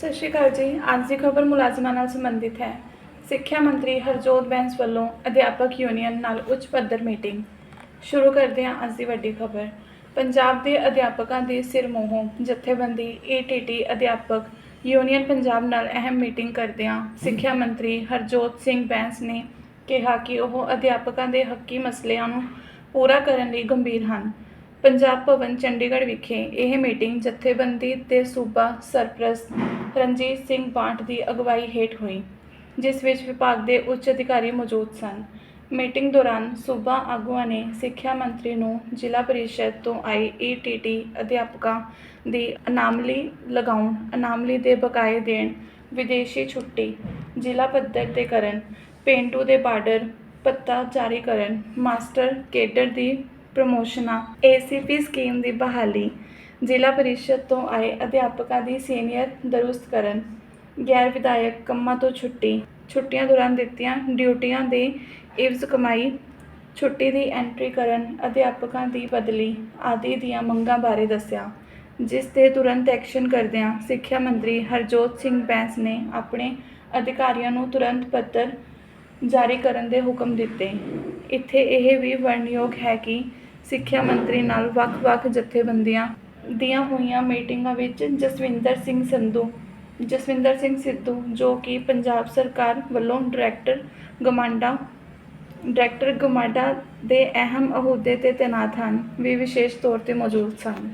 ਸਤਿ ਸ਼੍ਰੀ ਅਕਾਲ ਜੀ। ਅੱਜ ਦੀ ਖਬਰ ਮੁਲਾਜ਼ਮਾਂ ਨਾਲ ਸੰਬੰਧਿਤ ਹੈ। ਸਿੱਖਿਆ ਮੰਤਰੀ ਹਰਜੋਤ ਬੈਂਸ ਵੱਲੋਂ ਅਧਿਆਪਕ ਯੂਨੀਅਨ ਨਾਲ ਉੱਚ ਪੱਧਰ ਮੀਟਿੰਗ। ਸ਼ੁਰੂ ਕਰਦੇ ਹਾਂ ਅੱਜ ਦੀ ਵੱਡੀ ਖਬਰ। ਪੰਜਾਬ ਦੇ ਅਧਿਆਪਕਾਂ ਦੀ ਸਿਰਮੋਹ ਜਥੇਬੰਦੀ ਏਟੀਟੀ ਅਧਿਆਪਕ ਯੂਨੀਅਨ ਪੰਜਾਬ ਨਾਲ ਅਹਿਮ ਮੀਟਿੰਗ ਕਰਦਿਆਂ ਸਿੱਖਿਆ ਮੰਤਰੀ ਹਰਜੋਤ ਸਿੰਘ ਬੈਂਸ ਨੇ ਕਿਹਾ ਕਿ ਉਹ ਅਧਿਆਪਕਾਂ ਦੇ ਹੱਕੀ ਮਸਲਿਆਂ ਨੂੰ ਪੂਰਾ ਕਰਨ ਲਈ ਗੰਭੀਰ ਹਨ। ਪੰਜਾਬ ਭਵਨ, ਚੰਡੀਗੜ੍ਹ ਵਿਖੇ ਇਹ ਮੀਟਿੰਗ ਜਥੇਬੰਦੀ ਦੇ ਸੂਬਾ ਸਰਪ੍ਰਸਤ ਰਣਜੀਤ ਸਿੰਘ ਬਾਂਟ ਦੀ ਅਗਵਾਈ ਹੇਠ ਹੋਈ, ਜਿਸ ਵਿੱਚ ਵਿਭਾਗ ਦੇ ਉੱਚ ਅਧਿਕਾਰੀ ਮੌਜੂਦ ਸਨ। ਮੀਟਿੰਗ ਦੌਰਾਨ ਸੂਬਾ ਆਗੂਆਂ ਨੇ ਸਿੱਖਿਆ ਮੰਤਰੀ ਨੂੰ ਜ਼ਿਲ੍ਹਾ ਪਰਿਸ਼ਦ ਤੋਂ ਆਏ ਈਟੀਟੀ ਅਧਿਆਪਕਾਂ ਦੀ ਅਨਾਮਲੀ ਲਗਾਉਣ, ਅਨਾਮਲੀ ਦੇ ਬਕਾਏ ਦੇਣ, ਵਿਦੇਸ਼ੀ ਛੁੱਟੀ, ਜ਼ਿਲ੍ਹਾ ਪੱਧਰ ਤੇ ਕਰਨ, ਪੇਂਡੂ ਦੇ ਬਾਰਡਰ ਪੱਤਾ ਜਾਰੀ ਕਰਨ, ਮਾਸਟਰ ਕੇਡਰ ਦੀ ਪ੍ਰਮੋਸ਼ਨਾਂ ਏਸੀਪੀ ਸਕੀਮ ਦੀ ਬਹਾਲੀ ਜ਼ਿਲ੍ਹਾ ਪਰਿਸ਼ਦ ਤੋਂ ਆਏ ਅਧਿਆਪਕਾਂ ਦੀ ਸੀਨੀਅਰ ਦਰੁਸਤ ਕਰਨ। ਗੈਰ ਵਿਧਾਇਕ ਕੰਮਾਂ ਤੋਂ ਛੁੱਟੀ। ਛੁੱਟੀਆਂ ਦੌਰਾਨ ਦਿੱਤੀਆਂ ਡਿਊਟੀਆਂ ਦੇ ਇਵਜ਼ ਕਮਾਈ। ਛੁੱਟੀ ਦੀ ਐਂਟਰੀ ਕਰਨ ਅਧਿਆਪਕਾਂ ਦੀ ਬਦਲੀ ਆਦਿ ਦੀਆਂ ਮੰਗਾਂ ਬਾਰੇ ਦੱਸਿਆ, ਜਿਸ ਤੇ ਤੁਰੰਤ ਐਕਸ਼ਨ ਕਰਦਿਆਂ ਸਿੱਖਿਆ ਮੰਤਰੀ ਹਰਜੋਤ ਸਿੰਘ ਬੈਂਸ ਨੇ ਆਪਣੇ ਅਧਿਕਾਰੀਆਂ ਨੂੰ ਤੁਰੰਤ ਪੱਤਰ ਜਾਰੀ ਕਰਨ ਦੇ ਹੁਕਮ ਦਿੱਤੇ। ਇੱਥੇ ਇਹ ਵੀ ਵਰਣਯੋਗ ਹੈ ਕਿ ਸਿੱਖਿਆ ਮੰਤਰੀ ਨਾਲ ਵੱਖ-ਵੱਖ ਜਥੇਬੰਦੀਆਂ ਦੀਆਂ ਹੋਈਆਂ ਮੀਟਿੰਗਾਂ ਵਿੱਚ ਜਸਵਿੰਦਰ ਸਿੰਘ ਸੰਧੂ, ਜਸਵਿੰਦਰ ਸਿੰਘ ਸਿੱਧੂ ਜੋ ਕਿ ਪੰਜਾਬ ਸਰਕਾਰ ਵੱਲੋਂ ਡਾਇਰੈਕਟਰ ਗਮਾਂਡਾ, ਡਾਇਰੈਕਟਰ ਗਮਾਡਾ ਦੇ ਅਹਿਮ ਅਹੁਦੇ ਤੇ ਤੈਨਾਤ ਹਨ, ਵੀ ਵਿਸ਼ੇਸ਼ ਤੌਰ ਤੇ ਮੌਜੂਦ ਸਨ।